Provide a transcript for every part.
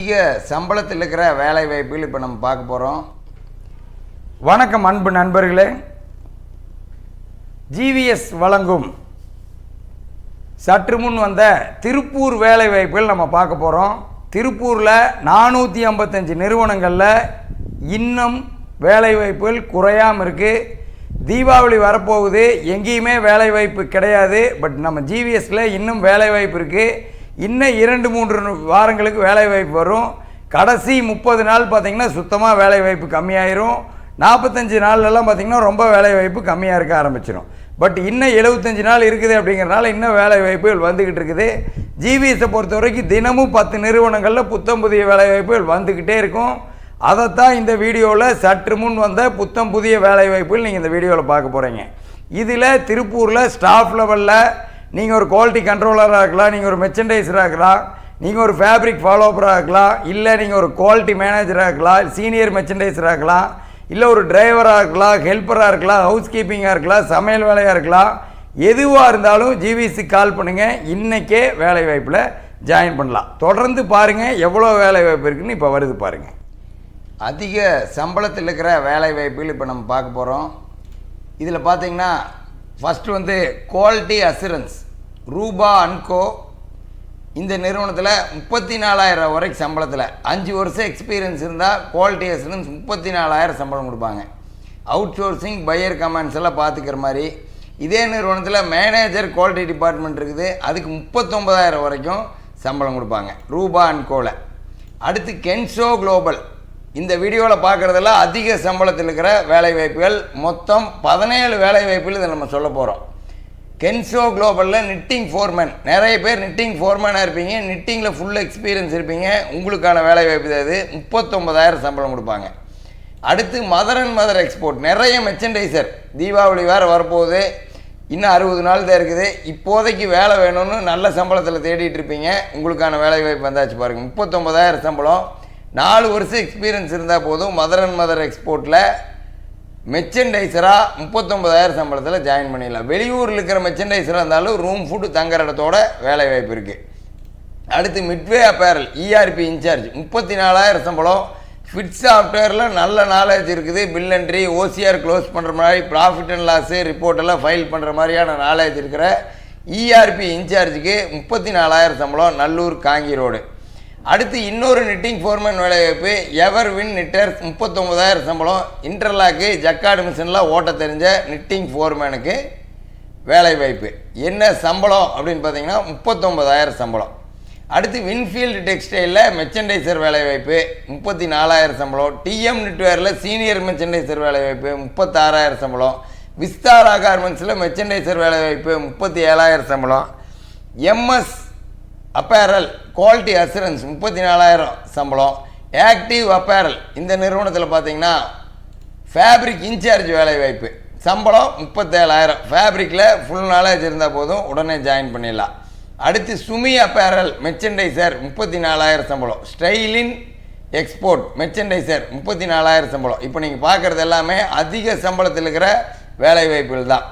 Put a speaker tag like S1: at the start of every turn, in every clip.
S1: அதிக சம்பளத்தில் இருக்கிற வேலை வாய்ப்புகள் இப்போ நம்ம பார்க்க போகிறோம்
S2: வணக்கம் அன்பு நண்பர்களே. ஜிவிஎஸ் வழங்கும் சற்று முன் வந்த திருப்பூர் வேலை வாய்ப்புகள் நம்ம பார்க்க போகிறோம் திருப்பூரில் நானூற்றி ஐம்பத்தஞ்சு நிறுவனங்களில் இன்னும் வேலை வாய்ப்புகள் குறையாமல் இருக்குது தீபாவளி வரப்போகுது. எங்கேயுமே வேலை வாய்ப்பு கிடையாது. பட் நம்ம ஜிவிஎஸ்சில் இன்னும் வேலை வாய்ப்பு இருக்குது இன்னும் இரண்டு மூன்று வாரங்களுக்கு வேலைவாய்ப்பு வரும். கடைசி முப்பது நாள் பார்த்திங்கன்னா சுத்தமாக வேலைவாய்ப்பு கம்மியாயிரும். நாற்பத்தஞ்சு நாள்லலாம் பார்த்திங்கன்னா ரொம்ப வேலைவாய்ப்பு கம்மியாக இருக்க ஆரம்பிச்சிடும் பட் இன்னும் எழுபத்தஞ்சு நாள் இருக்குது அப்படிங்கிறனால இன்னும் வேலை வாய்ப்புகள் வந்துக்கிட்டு இருக்குது. ஜிவிஎஸை பொறுத்த வரைக்கும் தினமும் பத்து நிறுவனங்களில் புத்தம் புதிய வேலை வாய்ப்புகள் வந்துக்கிட்டே இருக்கும். அதைத்தான் இந்த வீடியோவில் சற்று முன் வந்த புத்தம் புதிய வேலை வாய்ப்புகள் நீங்கள் இந்த வீடியோவில் பார்க்க போகிறீங்க இதில் திருப்பூரில் ஸ்டாஃப் லெவலில் நீங்கள் ஒரு குவாலிட்டி கண்ட்ரோலராக இருக்கலாம் நீங்கள் ஒரு மெர்ச்சன்டைசராக இருக்கலாம் நீங்கள் ஒரு ஃபேப்ரிக் ஃபாலோவராக இருக்கலாம் இல்லை நீங்கள் ஒரு குவாலிட்டி மேனேஜராக இருக்கலாம் சீனியர் மெர்ச்சன்டைசராக இருக்கலாம் இல்லை ஒரு டிரைவராக இருக்கலாம் ஹெல்ப்பராக இருக்கலாம் ஹவுஸ் கீப்பிங்காக இருக்கலாம் சமையல் வேலையாக இருக்கலாம் எதுவாக இருந்தாலும் ஜிவிசி கால் பண்ணுங்கள் இன்றைக்கே வேலை வாய்ப்பில் ஜாயின் பண்ணலாம். தொடர்ந்து பாருங்கள் எவ்வளோ வேலை வாய்ப்பு இருக்குன்னு இப்போ வருது பாருங்கள்
S1: அதிக சம்பளத்தில் இருக்கிற வேலை வாய்ப்புகள் இப்போ நம்ம பார்க்க போகிறோம் இதில் பார்த்தீங்கன்னா ஃபஸ்ட்டு வந்து குவாலிட்டி அசூரன்ஸ் ரூபா அன்கோ இந்த நிறுவனத்தில் முப்பத்தி நாலாயிரம் வரைக்கும் சம்பளத்தில். அஞ்சு வருஷம் எக்ஸ்பீரியன்ஸ் இருந்தால் குவாலிட்டி அசூரன்ஸ் முப்பத்தி நாலாயிரம் சம்பளம் கொடுப்பாங்க. அவுட் சோர்சிங் பையர் கமெண்ட்ஸ் எல்லாம் பார்த்துக்கிற மாதிரி. இதே நிறுவனத்தில் மேனேஜர் குவாலிட்டி டிபார்ட்மெண்ட் இருக்குது. அதுக்கு முப்பத்தொம்பதாயிரம் வரைக்கும் சம்பளம் கொடுப்பாங்க. ரூபா அன்கோவில் அடுத்து கென்சோ குளோபல் இந்த வீடியோவில் பார்க்குறதுல அதிக சம்பளத்தில் இருக்கிற வேலைவாய்ப்புகள் மொத்தம் பதினேழு வேலைவாய்ப்புகள் இதை நம்ம சொல்ல போகிறோம் கென்சோ குளோபலில் நிட்டிங் ஃபோர்மேன் நிறைய பேர் நிட்டிங் ஃபோர்மேனாக இருப்பீங்க நிட்டிங்கில் ஃபுல் எக்ஸ்பீரியன்ஸ் இருப்பீங்க உங்களுக்கான வேலைவாய்ப்பு இது முப்பத்தொம்பதாயிரம் சம்பளம் கொடுப்பாங்க. அடுத்து மதர் அண்ட் மதர் எக்ஸ்போர்ட் நிறைய மெர்ச்சன்டைசர் தீபாவளி வேறு வரப்போகுது இன்னும் அறுபது நாள் தான் இருக்குது இப்போதைக்கு வேலை வேணும்னு நல்ல சம்பளத்தில் தேடிட்டு இருப்பீங்க உங்களுக்கான வேலைவாய்ப்பு வந்தாச்சு பாருங்கள் முப்பத்தொம்பதாயிரம் சம்பளம். நாலு வருஷம் எக்ஸ்பீரியன்ஸ் இருந்தால் போதும். மதர் அண்ட் மதர் எக்ஸ்போர்ட்டில் மெர்ச்சன்டைசராக முப்பத்தொம்பதாயிரம் சம்பளத்தில் ஜாயின் பண்ணிடலாம். வெளியூரில் இருக்கிற மெர்ச்சன்டைசராக இருந்தாலும் ரூம் ஃபுட்டு தங்குற இடத்தோட வேலை வாய்ப்பு இருக்குது அடுத்து மிட்வே அப்பேரல் இஆர்பி இன்சார்ஜ் முப்பத்தி நாலாயிரம் சம்பளம். ஃபிட் சாஃப்ட்வேரில் நல்ல நாலேஜ் இருக்குது. பில் என்ட்ரி ஓசிஆர் க்ளோஸ் பண்ணுற மாதிரி ப்ராஃபிட் அண்ட் லாஸு ரிப்போர்ட்டெல்லாம் ஃபைல் பண்ணுற மாதிரியான நாலேஜ் இருக்கிற இஆர்பி இன்சார்ஜுக்கு முப்பத்தி நாலாயிரம் சம்பளம் நல்லூர் காங்கி ரோடு அடுத்து இன்னொரு நிட்டிங் ஃபோர்மேன் வேலைவாய்ப்பு எவர் வின் நிட்டர்ஸ் முப்பத்தொம்பதாயிரம் சம்பளம். இன்டர்லாக்கு ஜக்காடு மிஷினில் ஓட்ட தெரிஞ்ச நிட்டிங் ஃபோர்மேனுக்கு வேலைவாய்ப்பு. என்ன சம்பளம் அப்படின்னு பார்த்தீங்கன்னா முப்பத்தொம்பதாயிரம் சம்பளம். அடுத்து வின்ஃபீல்டு டெக்ஸ்டைலில் மெர்ச்சன்டைசர் வேலைவாய்ப்பு முப்பத்தி நாலாயிரம் சம்பளம் டிஎம் நெட்வேரில் சீனியர் மெர்ச்சன்டைசர் வேலைவாய்ப்பு முப்பத்தாறாயிரம் சம்பளம். விஸ்தாரா கார்மெண்ட்ஸில் மெர்ச்சன்டைசர் வேலைவாய்ப்பு முப்பத்தி ஏழாயிரம் சம்பளம் எம்எஸ் அப்பேரல் குவாலிட்டி அசூரன்ஸ் முப்பத்தி நாலாயிரம் சம்பளம். ஆக்டிவ் அப்பேரல் இந்த நிறுவனத்தில் பார்த்தீங்கன்னா ஃபேப்ரிக் இன்சார்ஜ் வேலை வாய்ப்பு. சம்பளம் முப்பத்தேழாயிரம். ஃபேப்ரிக்கில் ஃபுல் நாலேஜ் இருந்தால் போதும் உடனே ஜாயின் பண்ணிடலாம். அடுத்து சுமி அப்பேரல் மெர்ச்சன்டைசர் முப்பத்தி நாலாயிரம் சம்பளம். ஸ்டைலின் எக்ஸ்போர்ட் மெர்ச்சன்டைசர் முப்பத்தி நாலாயிரம் சம்பளம். இப்போ நீங்கள் பார்க்குறது எல்லாமே அதிக சம்பளத்தில் இருக்கிற வேலை வாய்ப்புகள் தான்.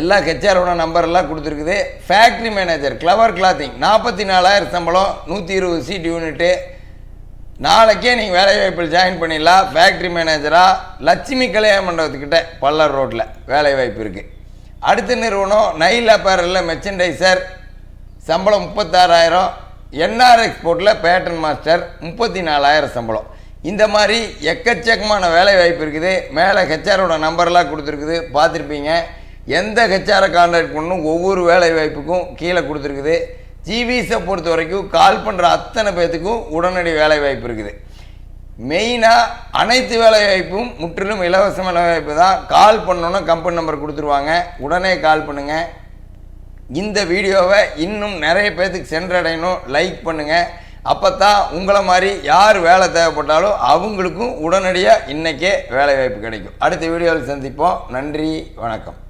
S1: எல்லா ஹெச்ஆரோட நம்பர்லாம் கொடுத்துருக்குது. ஃபேக்ட்ரி மேனேஜர் கிளவர் கிளாத்திங் நாற்பத்தி நாலாயிரம் சம்பளம் நூற்றி இருபது சீட் யூனிட்டு நாளைக்கே நீங்கள் வேலைவாய்ப்பில் ஜாயின் பண்ணிடலாம். ஃபேக்ட்ரி மேனேஜராக லட்சுமி கல்யாண மண்டபத்துக்கிட்ட பல்லர் ரோட்டில் வேலைவாய்ப்பு இருக்குது அடுத்த நிறுவனம் நைல் அப்பேரலில் மெர்ச்சன்டைசர் சம்பளம் முப்பத்தாறாயிரம். என்ஆர் எக்ஸ்போர்ட்டில் பேட்டன் மாஸ்டர் முப்பத்தி நாலாயிரம் சம்பளம். இந்த மாதிரி எக்கச்சக்கமான வேலை வாய்ப்பு இருக்குது. மேலே ஹெச்ஆரோட நம்பர்லாம் கொடுத்துருக்குது. பார்த்துருப்பீங்க. எந்த ஹெச்ஆரை கான்டாக்ட் பண்ணணும் ஒவ்வொரு வேலை வாய்ப்புக்கும் கீழே கொடுத்துருக்குது. ஜிவிஸை பொறுத்த வரைக்கும் கால் பண்ணுற அத்தனை பேர்த்துக்கும் உடனடி வேலை வாய்ப்பு இருக்குது மெயினாக அனைத்து வேலை வாய்ப்பும் முற்றிலும் இலவச வேலை வாய்ப்பு தான். கால் பண்ணோன்னா கம்பெனி நம்பர் கொடுத்துருவாங்க. உடனே கால் பண்ணுங்கள் இந்த வீடியோவை இன்னும் நிறைய பேர்த்துக்கு சென்றடையணும். லைக் பண்ணுங்கள் அப்போ தான் உங்களை மாதிரி யார் வேலை தேவைப்பட்டாலும் அவங்களுக்கும் உடனடியாக இன்றைக்கே வேலை வாய்ப்பு கிடைக்கும். அடுத்த வீடியோவில் சந்திப்போம். நன்றி. வணக்கம்.